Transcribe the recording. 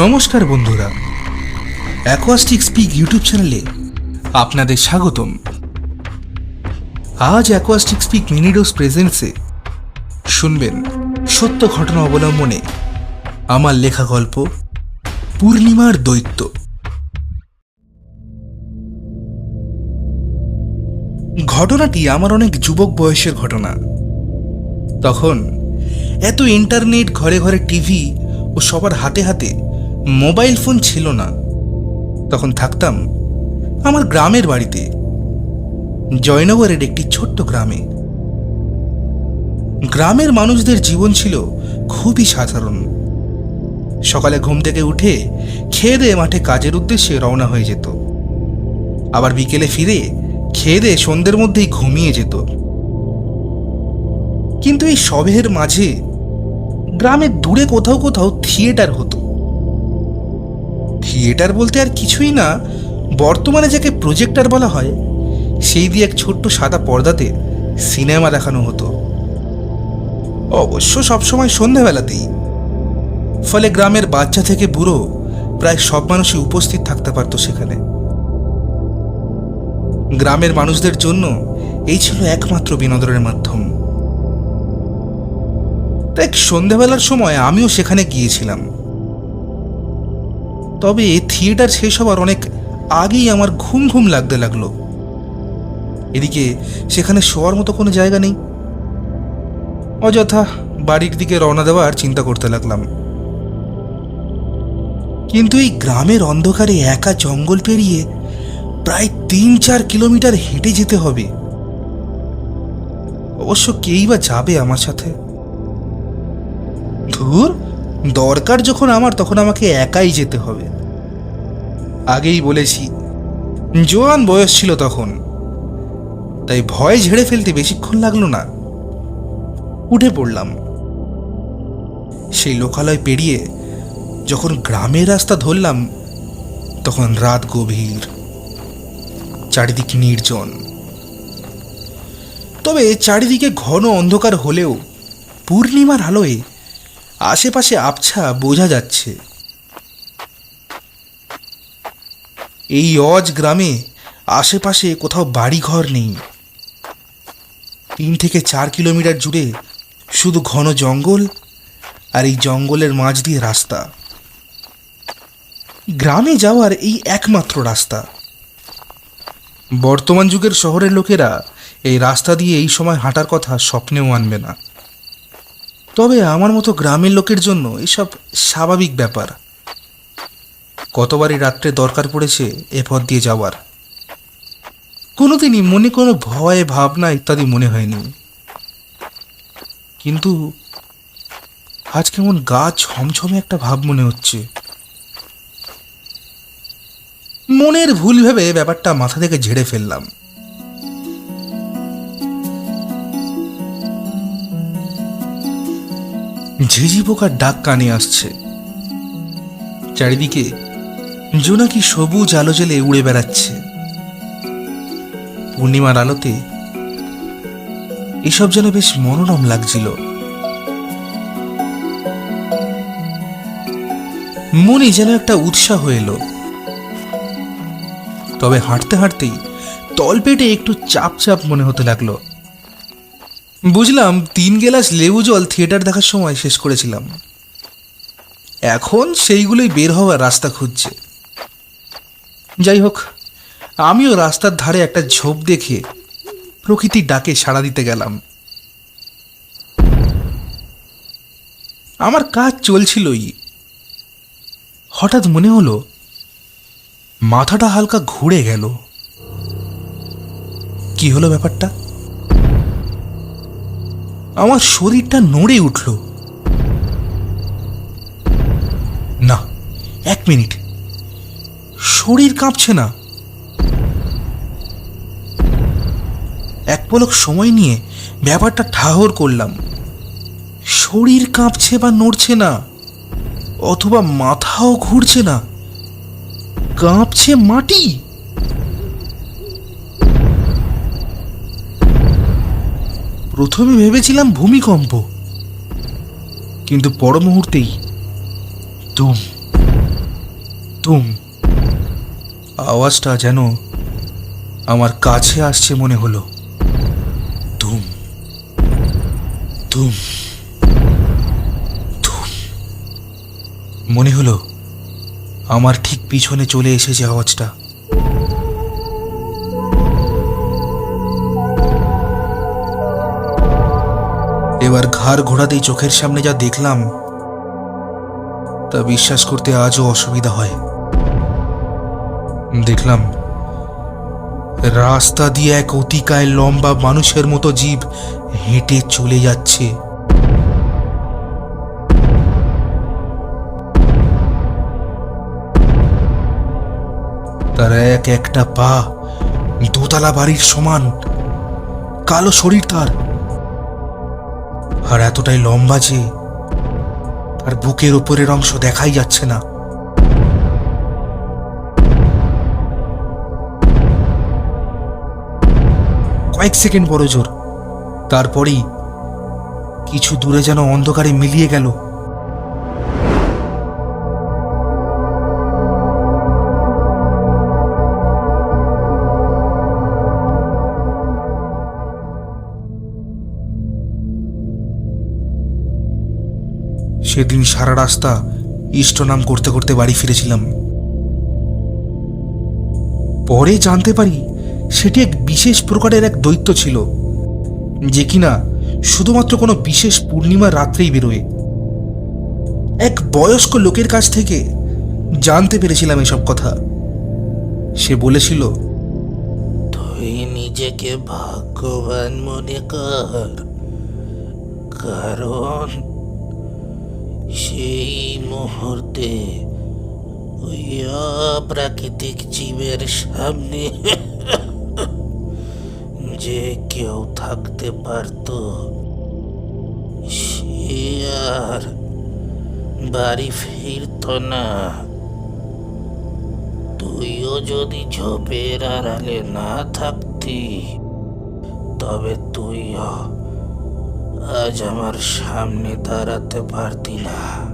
নমস্কার বন্ধুরা acoustic speak YouTube চ্যানেলে আপনাদের স্বাগতম। আজ অ্যাকোয়াস্টিক স্পিক মিনিডোস প্রেজেন্সে শুনবেন সত্য ঘটনা অবলম্বনে আমার লেখা গল্প, পূর্ণিমার দৈত্য। ঘটনাটি আমার অনেক যুবক বয়সের ঘটনা। তখন এত ইন্টারনেট ঘরে ঘরে টিভি ও সবার হাতে হাতে মোবাইল ফোন ছিল না। তখন থাকতাম আমার গ্রামের বাড়িতে, জয়নগরের একটি ছোট্ট গ্রামে। গ্রামের মানুষদের জীবন ছিল খুবই সাধারণ। সকালে ঘুম থেকে উঠে খেয়ে দেয়ে মাঠে কাজের উদ্দেশ্যে রওনা হয়ে যেত। আবার বিকেলে ফিরে খেয়ে দিয়ে সন্ধ্যের মধ্যেই ঘুমিয়ে যেত। কিন্তু এই সবের মাঝে গ্রামের দূরে কোথাও কোথাও থিয়েটার হতো। থিয়েটার বলতে আর কিছুই না, বর্তমানে যাকে প্রজেক্টর বলা হয়, সেই দিয়ে এক ছোট্ট সাদা পর্দাতে সিনেমা দেখানো হতো। অবশ্য সবসময় সন্ধ্যাবেলাতেই ফলে গ্রামের বাচ্চা থেকে বুড়ো প্রায় সব মানুষই উপস্থিত থাকতে পারতো সেখানে। গ্রামের মানুষদের জন্য এই ছিল একমাত্র বিনোদনের মাধ্যম। তাই সন্ধ্যাবেলার সময় আমিও সেখানে গিয়েছিলাম। তবে থিয়েটার শেষ হবার অনেক আগেই আমার ঘুম ঘুম লাগতে লাগল। এদিকে সেখানে শোয়ার মতো কোনো জায়গা নেই। অযথা বাড়ির দিকে রওনা দেওয়ার চিন্তা করতে লাগলাম। কিন্তু এই গ্রামের অন্ধকারে একা জঙ্গল পেরিয়ে প্রায় তিন চার কিলোমিটার হেঁটে যেতে হবে। অবশ্য কেই বা যাবে আমার সাথে? ধুর! দরকার যখন আমার, তখন আমাকে একাই যেতে হবে। আগেই বলেছি, জোয়ান বয়স ছিল তখন। তাই ভয় ঝেড়ে ফেলতে বেশিক্ষণ লাগল না। উঠে পড়লাম। সেই লোকালয় পেরিয়ে যখন গ্রামের রাস্তা ধরলাম, তখন রাত গভীর, চারিদিক নির্জন। তবে চারিদিকে ঘন অন্ধকার হলেও পূর্ণিমার আলোয় আশেপাশে আবছা বোঝা যাচ্ছে। এই অজ গ্রামে আশেপাশে কোথাও বাড়িঘর নেই। তিন থেকে চার কিলোমিটার জুড়ে শুধু ঘন জঙ্গল আর এই জঙ্গলের মাঝ দিয়ে রাস্তা। গ্রামে যাওয়ার এই একমাত্র রাস্তা। বর্তমান যুগের শহরের লোকেরা এই রাস্তা দিয়ে এই সময় হাঁটার কথা স্বপ্নেও আনবে না। তবে আমার মতো গ্রামের লোকের জন্য এসব স্বাভাবিক ব্যাপার। কতবারই রাত্রে দরকার পড়েছে এ পথ দিয়ে যাওয়ার। কোনোদিনই মনে কোনো ভয়, ভাবনা ইত্যাদি মনে হয়নি। কিন্তু আজ কেমন গা ছমছমে একটা ভাব মনে হচ্ছে। মনের ভুল ভেবে ব্যাপারটা মাথা থেকে ঝেড়ে ফেললাম। ঝিঝি পোকার ডাক কানে আসছে। চারিদিকে জোনাকি সবুজ আলো জ্বেলে উড়ে বেড়াচ্ছে। পূর্ণিমার আলোতে এসব যেন বেশ মনোরম লাগছিল। মনে যেন একটা উৎসাহ এলো। তবে হাঁটতে হাঁটতেই তলপেটে একটু চাপ চাপ মনে হতে লাগল। বুঝলাম তিন গেলাস লেবু জল থিয়েটার দেখার সময় শেষ করেছিলাম। এখন সেইগুলোই বের হওয়ার রাস্তা খুঁজছে। যাই হোক, আমিও রাস্তার ধারে একটা ঝোপ দেখে প্রকৃতির ডাকে সাড়া দিতে গেলাম। আমার কাজ চলছিলই। হঠাৎ মনে হলো, মাথাটা হালকা ঘুরে গেল। কি হলো ব্যাপারটা? আমার শরীরটা নড়ে উঠল। না, এক মিনিট। শরীর কাঁপছে না। এক পলক সময় নিয়ে ব্যাপারটা ঠাহর করলাম। শরীর কাঁপছে বা নড়ছে না, অথবা মাথাও ঘুরছে না। কাঁপছে মাটি। প্রথমে ভেবেছিলাম ভূমিকম্প। কিন্তু পর মুহূর্তেই তুম তুম আওয়াজটা যেন আমার কাছে আসছে মনে হলো। তুম তুম তুম মনে হলো আমার ঠিক পিছনে চলে এসেছে আওয়াজটা। এবার ঘাড় ঘোরাতেই চোখের সামনে যা দেখলাম, তা বিশ্বাস করতে আজও অসুবিধা হয়। দেখলাম, রাস্তা দিয়ে এক অতিকায় লম্বা মানুষের মতো জীব হেঁটে চলে যাচ্ছে। তার এক একটা পা দোতলা বাড়ির সমান, কালো শরীর তার। আর এতটাই লম্বা যে তার বুকের ওপরের অংশ দেখাই যাচ্ছে না। কয়েক সেকেন্ড বড় জোর। তারপরেই কিছু দূরে যেন অন্ধকারে মিলিয়ে গেল। সেদিন সারা রাস্তা ইষ্ট নাম করতে করতে বাড়ি ফিরেছিলাম। পরে জানতে পারি সেটি এক বিশেষ প্রকারের এক দৈত্য ছিল, যে কিনা শুধুমাত্র কোনো বিশেষ পূর্ণিমার রাত্রেই বেরোয়। এক বয়স্ক লোকের কাছ থেকে জানতে পেরেছিলাম এসব কথা। সে বলেছিল, তুই নিজেকে ভাগ্যবান মনে কর, কারণ সেই মুহূর্তে ওই অপ্রাকৃতিক জীবের সামনে যে কেউ থাকতে পারত, সে আর বাড়ি ফিরত না। তুইও যদি ঝোপের আড়ালে না থাকতি, তবে তুইও আজ আমার সামনে দাঁড়াতে পারতি না।